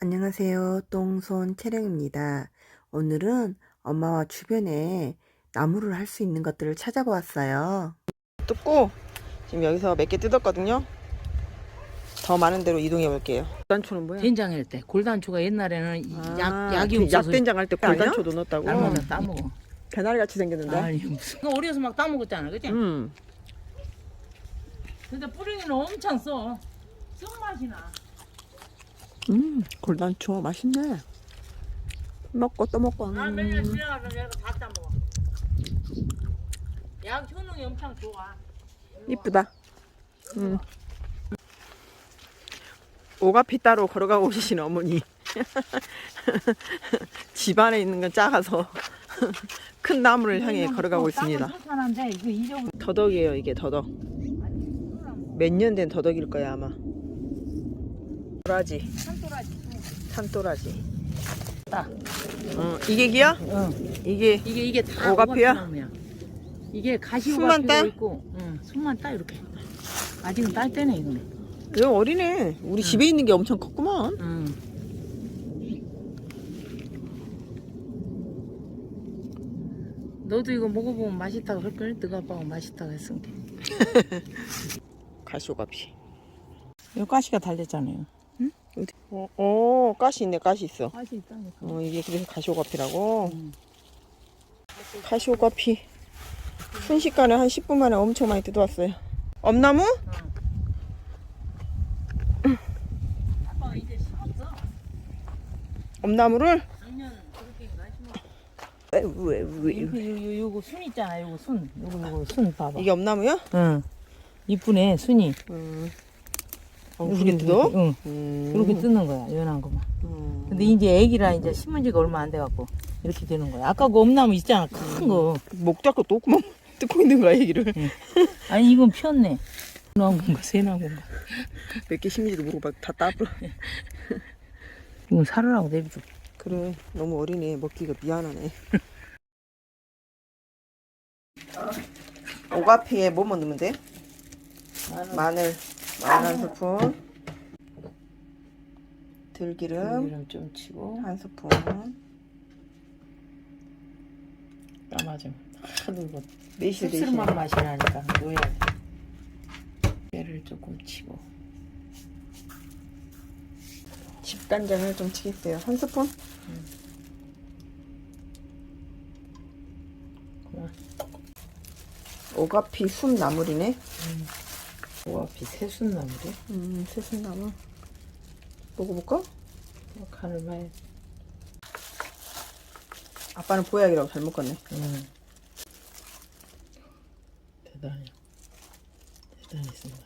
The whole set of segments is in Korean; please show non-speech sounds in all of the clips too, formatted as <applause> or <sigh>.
안녕하세요. 똥손 채령입니다. 오늘은 엄마와 주변에 나무를 할 수 있는 것들을 찾아보았어요. 뜯고 지금 여기서 몇 개 뜯었거든요. 더 많은 데로 이동해 볼게요. 단초는 뭐야? 된장 할 때 골단초가 옛날에는 이 아, 약 약이 그 없어서 약된장 할 때 골단초도 넣었다고? 따먹어. 개나리 같이 생겼는데. 아니 무슨 어려서 막 따먹었잖아, 그지? 음. 근데 뿌리는 엄청 써. 쓴맛이 나. 음, 골단초 맛있네. 먹고 또 먹고. 난 맨날 음. 지나가서 내가 다 따먹어. 약 효능이 엄청 좋아. 이쁘다. 음. 오가피 따로 걸어가고 오시는 어머니. <laughs> 집안에 있는 건 작아서 <laughs> 큰 나무를 향해 걸어가고 있습니다. 더덕이에요, 이게 더덕. 몇 년 된 더덕일 거야, 아마. 도라지, 산도라지. 산도라지. 따. 어, 이게 기야? 응. 이게 이게 이게 다 오가피야? 이게 가시 숨만 오가피가 따? 있고, 응, 숨만 따 이렇게. 아직은 딸 때네 이거는. 이거 어리네. 우리 집에 있는 게 엄청 컸구만. 응. 너도 이거 먹어보면 맛있다고 할걸? 너가 아빠가 맛있다고 했은 게. 가시오가피. 이 가시가 달렸잖아요. 어디? 어, 어, 가시 있네, 가시 있어. 가시 있다니까. 어, 이게 그래서 가시오가피라고. 음. 가시오가피. 순식간에 한 10분 만에 엄청 많이 뜯어왔어요. 엄나무? 아빠가 이제 심었어. 엄나무를? 작년 그렇게 많이 심었어. 왜, 왜, 왜. 요, 요, 요거 순 있잖아. 요거 순. 요거 요거 순 봐봐. 이게 엄나무야? 응. 이쁘네 순이. 음. 어, 그렇게 뜯어? 응. 음. 그렇게 뜯는 거야. 연한 거만. 음. 근데 이제 애기라 이제 심은 지가 얼마 안 돼갖고 이렇게 되는 거야. 아까 그 엄나무 있잖아. 큰 거. 목 잡고 또 구멍 뜯고 있는 거야, 얘기를. 아니 이건 폈네. 나온 건가 새 나온 건가. <laughs> 몇 개 심는지도 모르고 막 다 따버려. 이건 사르라고 내비줘. 그래, 너무 어리네. 먹기가 미안하네. <laughs> 오가피에 뭐뭐 넣으면 돼? 마늘, 마늘 한 스푼. 들기름 기름 좀 치고 한 스푼. 따마좀 하도 이거 매실 대신 씁쓸한 맛이 나니까 넣어야 돼. 깨를 조금 치고 집간장을 좀 치겠어요. 한 스푼? 오가피 순 나물이네. 오가피 새순나물이 음, 새순 나물. 먹어볼까? 간을 봐야 아빠는 보약이라고 잘 먹겠네. 응. 대단해. 대단했습니다.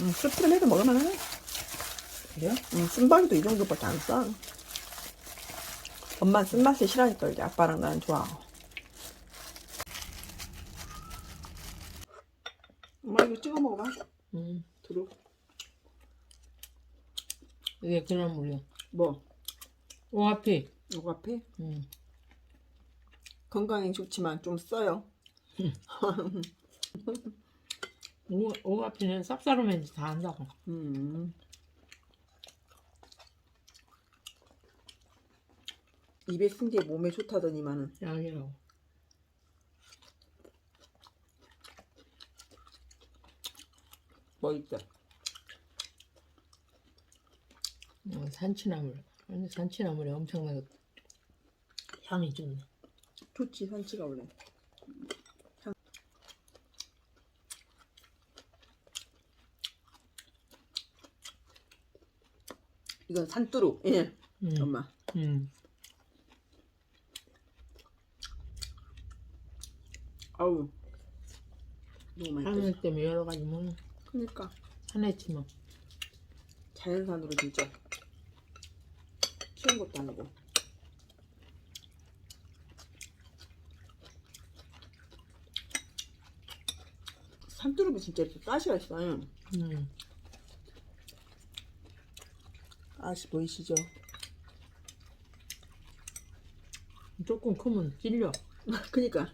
음, 스프를 해도 먹을만하네. 그래요? 음, 쓴바기도 이 정도밖에 안 싸. 엄마는 쓴맛을 싫어하니까 이제 아빠랑 나는 좋아하고. 엄마 이거 찍어 먹어봐. 응. 두루. 이게 그런 물이야. 뭐? 오가피. 오가피? 응. 건강에 좋지만 좀 써요. <laughs> 오, 오가피는 쌉싸름해서 다 한다고. 음. 입에 쓴 게 몸에 좋다더니만은 약이라고. 뭐 있대? 어, 산치나물. 완전 산치나물이 엄청나게 향이 좋네. 좋지 산치가 원래. 향. 이건 산뚜루. 예. 응. 엄마. 응. 아우. 너무 맛있다. 향을 때문에 여러 가지 먹는. 그러니까 산해치면. 자연산으로 진짜 키운 것도 아니고. 산뚜루도 진짜 이렇게 가시가 있어요. 응. 가시 보이시죠? 조금 크면 찔려. <laughs> 그니까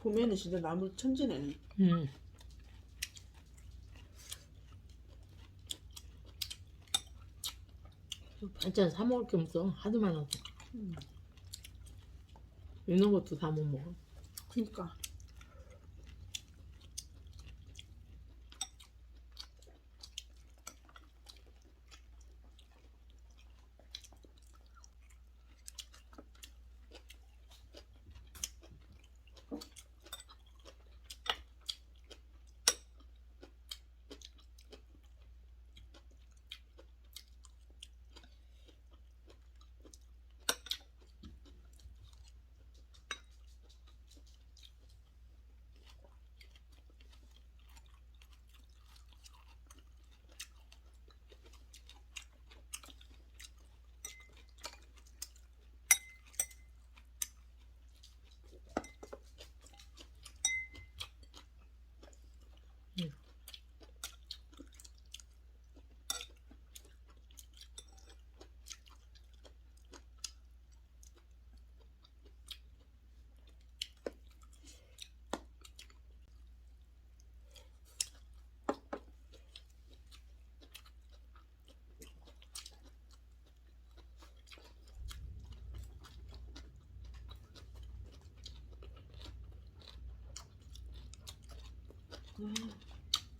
보면은 진짜 나무 천지네. 음. 반찬 사 먹을 게 없어. 하도 많아서. 음. 이런 것도 다 못 먹어. 그니까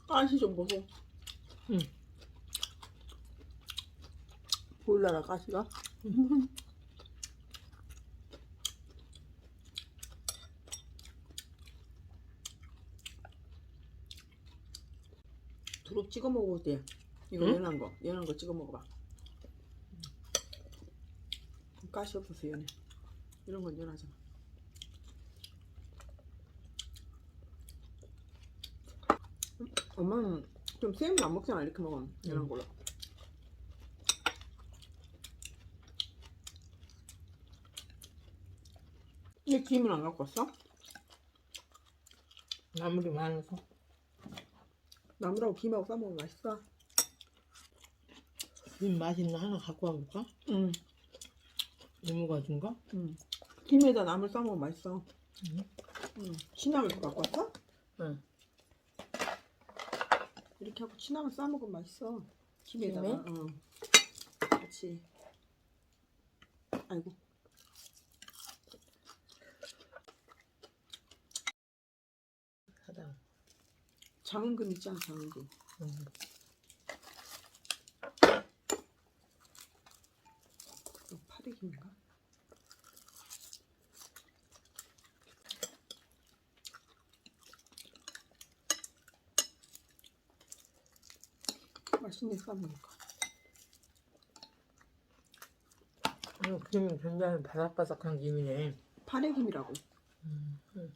가시 좀 보소. 응. 보일라라 가시가. <laughs> 두릅 찍어 먹어도 돼. 이거 응? 연한 거, 연한 거 찍어 먹어봐. 가시 없어서 연해. 이런 건 연하잖아. 엄마는 좀 생면 안 먹잖아 이렇게 먹으면 응. 걸로. 얘 김은 안 갖고 왔어? 나물이 많아서. 나무라고 김하고 싸먹으면 맛있어. 김 맛있는 거 하나 갖고 와볼까? 응. 이모가 준 거? 응. 김에다 나물 싸먹으면 맛있어. 응. 응. 취나물도 갖고 왔어? 응. 이렇게 하고 취나물 싸 먹으면 맛있어. 김에다가. 김에? 응. 그렇지. 아이고. 하다. 장은근 있잖아 장은근. 응. 이거 파래김인가? 맛있네 싸먹으니까. 이거 김이 굉장히 바삭바삭한 김이네. 파래 김이라고. 음. 응.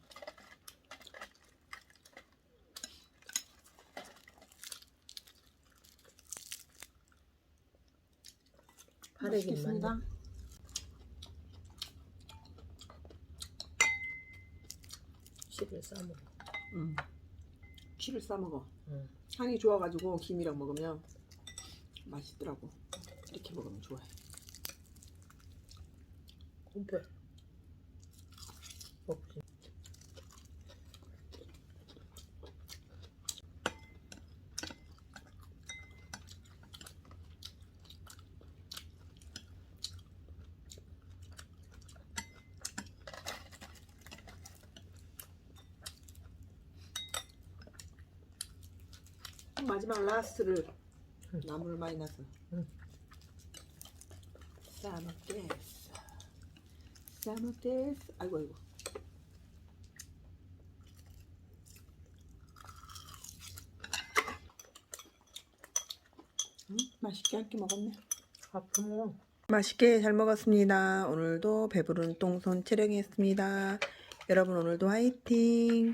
파래김 맛있겠습니다. 맞네. 씨를 싸먹어. 응. 쥐를 싸 먹어. 응. 향이 좋아가지고 김이랑 먹으면 맛있더라고. 이렇게 먹으면 좋아해. 곰pe. 먹지. 마지막 라스트를 응. 나물 많이 넣어서 응. 싸먹겠어 싸먹겠어 아이고 아이고. 음, 맛있게 한 끼 먹었네. 아프면 맛있게 잘 먹었습니다. 오늘도 배부른 똥손 촬영했습니다. 여러분 오늘도 화이팅